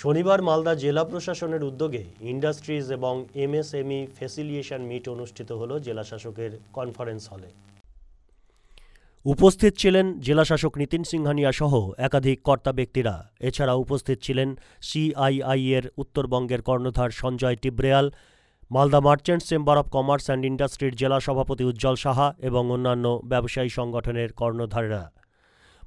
শনিবার মালদা জেলা প্রশাসনের উদ্যোগে ইন্ডাস্ট্রিজ এবং এমএসএমই ফ্যাসিলিয়েশন মিট অনুষ্ঠিত হল জেলা শাসকের কনফারেন্স হলে। উপস্থিত ছিলেন জেলাশাসক নীতিন সিংহানিয়া সহ একাধিক কর্তা ব্যক্তিরা। এছাড়া উপস্থিত ছিলেন সিআইআই এর উত্তরবঙ্গের কর্ণধার Sanjay Tibrewal, Malda merchants chamber of commerce and ইন্ডাস্ট্রির জেলা সভাপতি উজ্জ্বল সাহা এবং অন্যান্য ব্যবসায়ী সংগঠনের কর্ণধারেরা।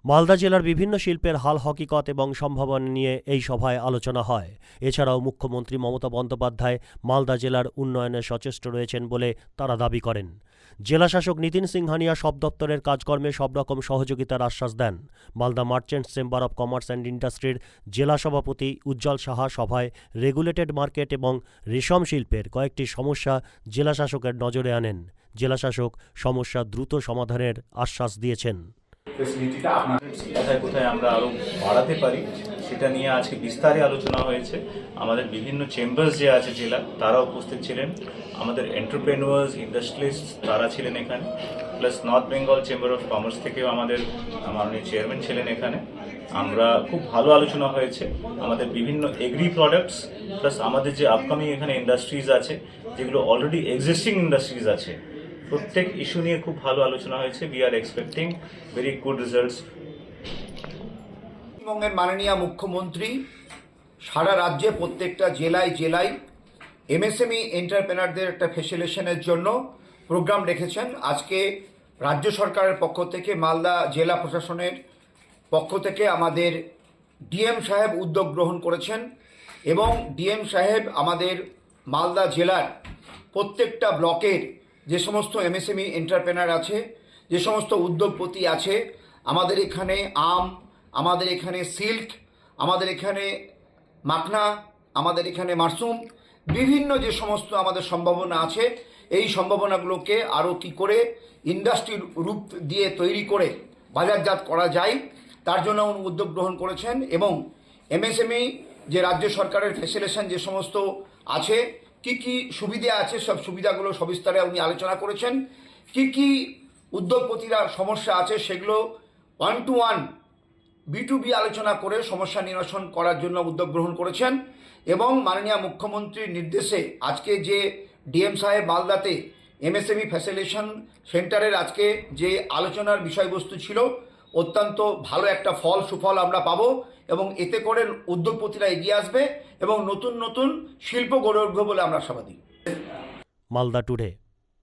মালদা জেলার বিভিন্ন শিল্পের হাল হকিকত এবং সম্ভাবনা নিয়ে এই সভায় আলোচনা হয়। এছাড়াও মুখ্যমন্ত্রী মমতা বন্দ্যোপাধ্যায় মালদা জেলার উন্নয়নে সচেষ্ট রয়েছেন বলে তারা দাবি করেন। জেলাশাসক নীতিন সিংহানিয়া সব দপ্তরের কাজকর্মে সব রকম সহযোগিতার আশ্বাস দেন। Malda merchants chamber of commerce and ইন্ডাস্ট্রির জেলা সভাপতি উজ্জ্বল সাহা সভায় রেগুলেটেড মার্কেট এবং রেশম শিল্পের কয়েকটি সমস্যা জেলাশাসকের নজরে আনেন। জেলাশাসক সমস্যা দ্রুত সমাধানের আশ্বাস দিয়েছেন। ফেসিলিটিটা আপনাদের কোথায় কোথায় আমরা আরও বাড়াতে পারি, সেটা নিয়ে আজকে বিস্তারে আলোচনা হয়েছে। আমাদের বিভিন্ন চেম্বার্স যে আছে জেলা তারা উপস্থিত ছিলেন। আমাদের এন্টারপ্রেনুয়ার্স ইন্ডাস্ট্রিস্ট তারা ছিলেন এখানে। Plus north Bengal chamber of commerce থেকেও আমাদের মাননীয় চেয়ারম্যান ছিলেন এখানে। আমরা খুব ভালো আলোচনা হয়েছে। আমাদের বিভিন্ন এগ্রি প্রোডাক্টস প্লাস আমাদের যে আপকামিং এখানে ইন্ডাস্ট্রিজ আছে, যেগুলো অলরেডি এক্সিস্টিং ইন্ডাস্ট্রিজ আছে প্রত্যেক ইস্যু নিয়ে খুব ভালো আলোচনা হয়েছে। We are expecting very good results পশ্চিমবঙ্গের মাননীয় মুখ্যমন্ত্রী সারা রাজ্যে প্রত্যেকটা জেলায় জেলায় এমএসএমই এন্টারপ্রেনারদের একটা ফেসিলেশনের জন্য প্রোগ্রাম রেখেছেন। আজকে রাজ্য সরকারের পক্ষ থেকে, মালদা জেলা প্রশাসনের পক্ষ থেকে আমাদের ডিএম সাহেব উদ্যোগ গ্রহণ করেছেন এবং ডিএম সাহেব আমাদের মালদা জেলার প্রত্যেকটা ব্লকের যে সমস্ত এমএসএমই এন্টারপ্রেনার আছে, যে সমস্ত উদ্যোগপতি আছে, আমাদের এখানে আম, আমাদের এখানে সিল্ক, আমাদের এখানে মাখনা, আমাদের এখানে মাশরুম, বিভিন্ন যে সমস্ত আমাদের সম্ভাবনা আছে, এই সম্ভাবনাগুলোকে আরও কি করে ইন্ডাস্ট্রির রূপ দিয়ে তৈরি করে বাজারজাত করা যায়, তার জন্য উনি উদ্যোগ গ্রহণ করেছেন এবং এমএসএমই যে রাজ্য সরকারের ফেসিলেশন যে সমস্ত আছে কি কি সুবিধা আছে? সব সুবিধাগুলো সবিস্তারে উনি আলোচনা করেছেন। কি কি উদ্যোগপতিরা সমস্যা আছে সেগুলো one to one B to B আলোচনা করে সমস্যা নিরসন করার জন্য উদ্যোগ গ্রহণ করেছেন এবং মাননীয় মুখ্যমন্ত্রীর নির্দেশে আজকে যে ডিএম সাহেব মালদাতে এমএসএমই ফ্যাসিলেশন সেন্টারের আজকে যে আলোচনার বিষয়বস্তু ছিল অত্যন্ত ভালো একটা ফল, সুফল আমরা পাবো এবং এতে করে উদ্যোগপতিরা এগিয়ে আসবে এবং নতুন নতুন শিল্প গড়ে উঠবে বলে আমরা আশাবাদী। মালদা টুডে